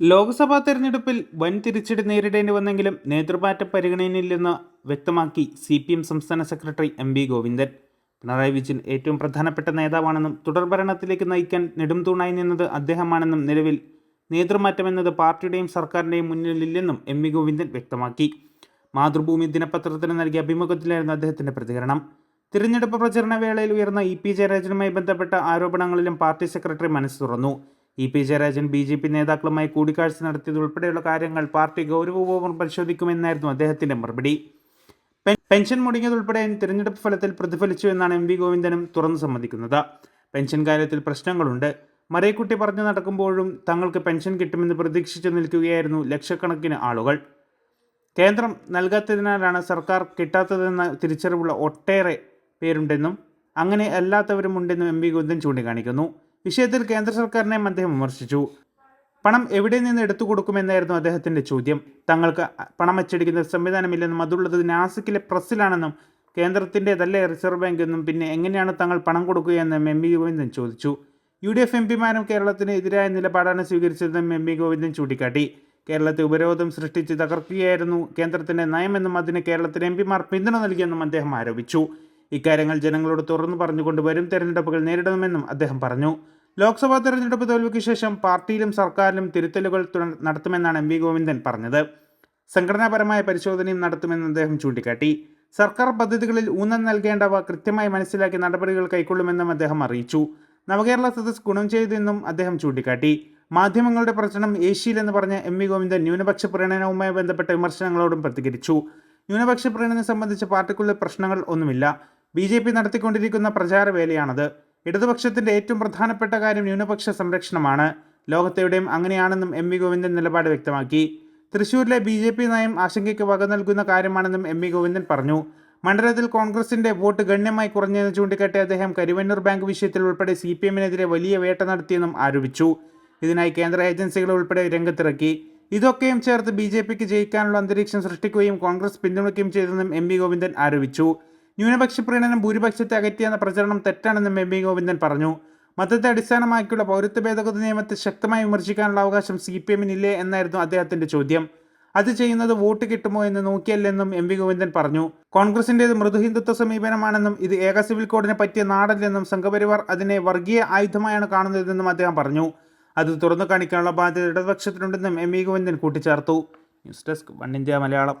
ലോക്സഭാ തെരഞ്ഞെടുപ്പിൽ വൻ തിരിച്ചടി നേരിടേണ്ടി വന്നെങ്കിലും നേതൃമാറ്റം പരിഗണനയില്ലെന്ന് വ്യക്തമാക്കി സി പി എം സംസ്ഥാന secretary M V Govindan. Pinarayi Vijayan ഏറ്റവും പ്രധാനപ്പെട്ട നേതാവാണെന്നും തുടർ ഭരണത്തിലേക്ക് നയിക്കാൻ നെടുംതൂണായി നിന്നത് അദ്ദേഹമാണെന്നും നിലവിൽ നേതൃമാറ്റം എന്നത് പാർട്ടിയുടെയും സർക്കാരിന്റെയും മുന്നിലില്ലെന്നും എം വി ഗോവിന്ദൻ വ്യക്തമാക്കി. മാതൃഭൂമി ദിനപത്രത്തിന് നൽകിയ അഭിമുഖത്തിലായിരുന്നു അദ്ദേഹത്തിന്റെ പ്രതികരണം. തിരഞ്ഞെടുപ്പ് പ്രചരണ വേളയിൽ ഉയർന്ന ഇ പി ജയരാജനുമായി ബന്ധപ്പെട്ട ആരോപണങ്ങളിലും പാർട്ടി സെക്രട്ടറി മനസ്സ് തുറന്നു. E P Jayarajan B J P നേതാക്കളുമായി കൂടിക്കാഴ്ച നടത്തിയത് ഉൾപ്പെടെയുള്ള കാര്യങ്ങൾ പാർട്ടി ഗൗരവപൂർവം പരിശോധിക്കുമെന്നായിരുന്നു അദ്ദേഹത്തിന്റെ മറുപടി. പെൻഷൻ മുടങ്ങിയതുൾപ്പെടെ തിരഞ്ഞെടുപ്പ് ഫലത്തിൽ പ്രതിഫലിച്ചു എന്നാണ് എം വി ഗോവിന്ദനും തുറന്നു സമ്മതിക്കുന്നത്. പെൻഷൻ കാര്യത്തിൽ പ്രശ്നങ്ങളുണ്ട്. മറയക്കുട്ടി പറഞ്ഞു നടക്കുമ്പോഴും തങ്ങൾക്ക് പെൻഷൻ കിട്ടുമെന്ന് പ്രതീക്ഷിച്ചു നിൽക്കുകയായിരുന്നു ലക്ഷക്കണക്കിന് ആളുകൾ. കേന്ദ്രം നൽകാത്തതിനാലാണ് സർക്കാർ കിട്ടാത്തതെന്ന തിരിച്ചറിവുള്ള ഒട്ടേറെ പേരുണ്ടെന്നും അങ്ങനെ അല്ലാത്തവരുമുണ്ടെന്നും എം വി ഗോവിന്ദൻ ചൂണ്ടിക്കാണിക്കുന്നു. വിഷയത്തിൽ കേന്ദ്ര സർക്കാരിനെയും അദ്ദേഹം വിമർശിച്ചു. പണം എവിടെ നിന്ന് എടുത്തു കൊടുക്കുമെന്നായിരുന്നു അദ്ദേഹത്തിന്റെ ചോദ്യം. തങ്ങൾക്ക് പണം അച്ചടിക്കുന്ന സംവിധാനമില്ലെന്നും അതുള്ളത് നാസിക്കിലെ പ്രസ്സിലാണെന്നും കേന്ദ്രത്തിന്റെതല്ലേ റിസർവ് ബാങ്ക് എന്നും പിന്നെ എങ്ങനെയാണ് തങ്ങൾ പണം കൊടുക്കുകയെന്നും എം വി ഗോവിന്ദൻ ചോദിച്ചു. യു ഡി എഫ് എം പിമാരും കേരളത്തിന് എതിരായ നിലപാടാണ് സ്വീകരിച്ചതെന്നും എം വി ഗോവിന്ദൻ ചൂണ്ടിക്കാട്ടി. കേരളത്തെ ഉപരോധം സൃഷ്ടിച്ച് തകർക്കുകയായിരുന്നു കേന്ദ്രത്തിന്റെ നയമെന്നും അതിന് കേരളത്തിലെ എം പിമാർ പിന്തുണ നൽകിയെന്നും അദ്ദേഹം ആരോപിച്ചു. ഇക്കാര്യങ്ങൾ ജനങ്ങളോട് തുറന്നു പറഞ്ഞുകൊണ്ട് വരും തെരഞ്ഞെടുപ്പുകൾ നേരിടണമെന്നും അദ്ദേഹം പറഞ്ഞു. ലോക്സഭാ തെരഞ്ഞെടുപ്പ് തോൽവിക്ക് ശേഷം പാർട്ടിയിലും സർക്കാരിലും തിരുത്തലുകൾ നടത്തുമെന്നാണ് എം വി ഗോവിന്ദൻ പറഞ്ഞത്. സംഘടനാപരമായ പരിശോധനയും നടത്തുമെന്ന് അദ്ദേഹം ചൂണ്ടിക്കാട്ടി. സർക്കാർ പദ്ധതികളിൽ ഊന്നൽ നൽകേണ്ടവ കൃത്യമായി മനസ്സിലാക്കി നടപടികൾ കൈക്കൊള്ളുമെന്നും അദ്ദേഹം അറിയിച്ചു. നവകേരള സദസ് ഗുണം ചെയ്തെന്നും അദ്ദേഹം ചൂണ്ടിക്കാട്ടി. മാധ്യമങ്ങളുടെ പ്രശ്നം ഏഷ്യയിലെന്ന് പറഞ്ഞ എം വി ഗോവിന്ദൻ ന്യൂനപക്ഷ പ്രീണനവുമായി ബന്ധപ്പെട്ട വിമർശനങ്ങളോടും പ്രതികരിച്ചു. ന്യൂനപക്ഷ പ്രീണനം സംബന്ധിച്ച് പാർട്ടിക്കുള്ളിൽ പ്രശ്നങ്ങൾ ഒന്നുമില്ല. ബി ജെ പി നടത്തിക്കൊണ്ടിരിക്കുന്ന പ്രചാരവേലയാണത്. ഇടതുപക്ഷത്തിന്റെ ഏറ്റവും പ്രധാനപ്പെട്ട കാര്യം ന്യൂനപക്ഷ സംരക്ഷണമാണ്. ലോകത്തെവിടെയും അങ്ങനെയാണെന്നും എം വി ഗോവിന്ദൻ നിലപാട് വ്യക്തമാക്കി. തൃശൂരിലെ ബി ജെ പി നയം ആശങ്കയ്ക്ക് വക നൽകുന്ന കാര്യമാണെന്നും എം വി ഗോവിന്ദൻ പറഞ്ഞു. മണ്ഡലത്തിൽ കോൺഗ്രസിന്റെ വോട്ട് ഗണ്യമായി കുറഞ്ഞെന്ന് ചൂണ്ടിക്കാട്ടി അദ്ദേഹം കരുവന്നൂർ ബാങ്ക് വിഷയത്തിൽ ഉൾപ്പെടെ സി പി എമ്മിനെതിരെ വലിയ വേട്ട നടത്തിയെന്നും ആരോപിച്ചു. ഇതിനായി കേന്ദ്ര ഏജൻസികൾ ഉൾപ്പെടെ രംഗത്തിറക്കി. ഇതൊക്കെയും ചേർത്ത് ബി ജെ പിക്ക് ജയിക്കാനുള്ള അന്തരീക്ഷം സൃഷ്ടിക്കുകയും കോൺഗ്രസ് പിന്തുണയ്ക്കുകയും ചെയ്തെന്നും എം വി ഗോവിന്ദൻ ആരോപിച്ചു. ന്യൂനപക്ഷ പ്രീണനം ഭൂരിപക്ഷത്തെ അകറ്റിയെന്ന പ്രചരണം തെറ്റാണെന്നും എം. വി ഗോവിന്ദൻ പറഞ്ഞു. മതത്തെ അടിസ്ഥാനമാക്കിയുള്ള പൗരത്വ ഭേദഗതി നിയമത്തെ ശക്തമായി വിമർശിക്കാനുള്ള അവകാശം സി പി എമ്മിനില്ലേ എന്നായിരുന്നു അദ്ദേഹത്തിന്റെ ചോദ്യം. അത് ചെയ്യുന്നത് വോട്ട് കിട്ടുമോ എന്ന് നോക്കിയല്ലെന്നും എം. വി ഗോവിന്ദൻ പറഞ്ഞു. കോൺഗ്രസിന്റേത് മൃദുഹിന്ദുത്വ സമീപനമാണെന്നും ഇത് ഏക സിവിൽ കോഡിനെ പറ്റിയ നാടല്ലെന്നും സംഘപരിവാർ അതിനെ വർഗീയ ആയുധമായാണ് കാണുന്നതെന്നും അദ്ദേഹം പറഞ്ഞു. അത് തുറന്നു കാണിക്കാനുള്ള ബാധ്യത ഇടതുപക്ഷത്തിനുണ്ടെന്നും എം. വി ഗോവിന്ദൻ കൂട്ടിച്ചേർത്തു. News desk one India Malayalam.